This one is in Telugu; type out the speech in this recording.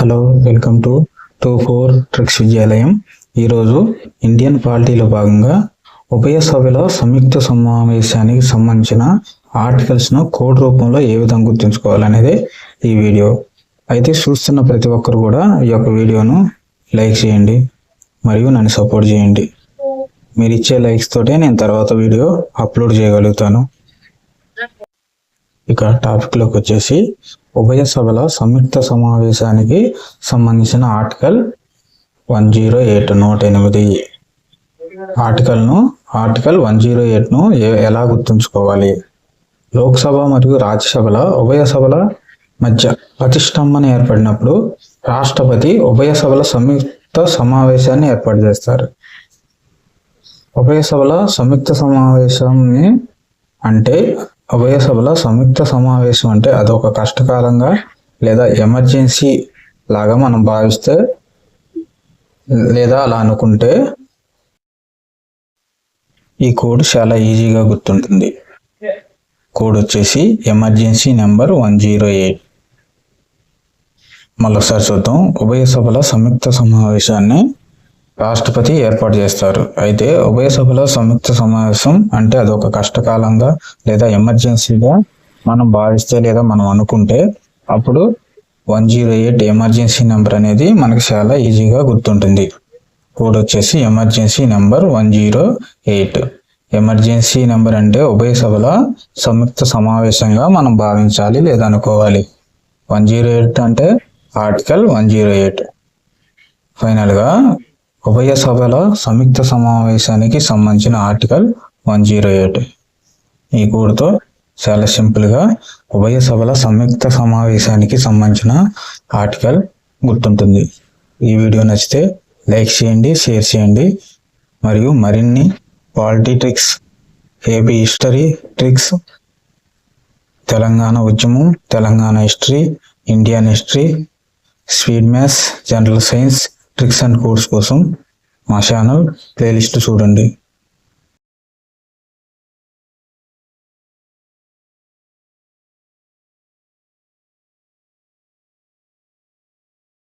Hello welcome to two four tricks విద్యాలయం. ఈరోజు ఇండియన్ పాలిటీలో భాగంగా ఉభయ సభలో సంయుక్త సమావేశానికి సంబంధించిన ఆర్టికల్స్ను కోడ్ రూపంలో ఏ విధంగా గుర్తుంచుకోవాలనేది ఈ వీడియో. అయితే చూస్తున్న ప్రతి ఒక్కరు కూడా ఈ యొక్క వీడియోను లైక్ చేయండి మరియు నన్ను సపోర్ట్ చేయండి. మీరు ఇచ్చే లైక్స్ తోటే నేను తర్వాత వీడియో అప్లోడ్ చేయగలుగుతాను. ఇక టాపిక్లోకి వచ్చేసి ఉభయ సభల సంయుక్త సమావేశానికి సంబంధించిన ఆర్టికల్ వన్ జీరో ఎయిట్ నూట ఎనిమిది. ఆర్టికల్ను ఆర్టికల్ వన్ జీరో ఎయిట్ను ఎలా గుర్తుంచుకోవాలి? లోక్సభ మరియు రాజ్యసభల ఉభయ సభల మధ్య ప్రతిష్టంభన ఏర్పడినప్పుడు రాష్ట్రపతి ఉభయ సభల సంయుక్త సమావేశాన్ని ఏర్పాటు చేస్తారు. ఉభయ సభల సంయుక్త సమావేశాన్ని అంటే ఉభయ సభల సంయుక్త సమావేశం అంటే అదొక కష్టకాలంగా లేదా ఎమర్జెన్సీ లాగా మనం భావిస్తే లేదా అలా అనుకుంటే ఈ కోడ్ చాలా ఈజీగా గుర్తుంటుంది. కోడ్ వచ్చేసి emergency number one zero eight. మళ్ళొకసారి చూద్దాం. ఉభయ సభల సంయుక్త సమావేశాన్ని రాష్ట్రపతి ఏర్పాటు చేస్తారు. అయితే ఉభయ సభలో సంయుక్త సమావేశం అంటే అదొక కష్టకాలంగా లేదా ఎమర్జెన్సీగా మనం భావిస్తే లేదా మనం అనుకుంటే అప్పుడు one zero eight emergency number అనేది మనకు చాలా ఈజీగా గుర్తుంటుంది. కోడ్ వచ్చేసి emergency number one zero eight. Emergency number అంటే ఉభయ సభల సంయుక్త సమావేశంగా మనం భావించాలి లేదా అనుకోవాలి. వన్ జీరో ఎయిట్ అంటే ఆర్టికల్ వన్ జీరో ఎయిట్. ఫైనల్గా ఉభయ సభల సంయుక్త సమావేశానికి సంబంధించిన ఆర్టికల్ వన్ జీరో ఎయిట్. ఈ కోడ్తో చాలా సింపుల్గా ఉభయ సభల సంయుక్త సమావేశానికి సంబంధించిన ఆర్టికల్ గుర్తుంటుంది. ఈ వీడియో నచ్చితే లైక్ చేయండి షేర్ చేయండి. మరియు మరిన్ని polity tricks AP history tricks Telangana ఉద్యమం Telangana history Indian history speed maths general science tricks and course కోసం మా ఛానల్ ప్లేలిస్ట్ చూడండి.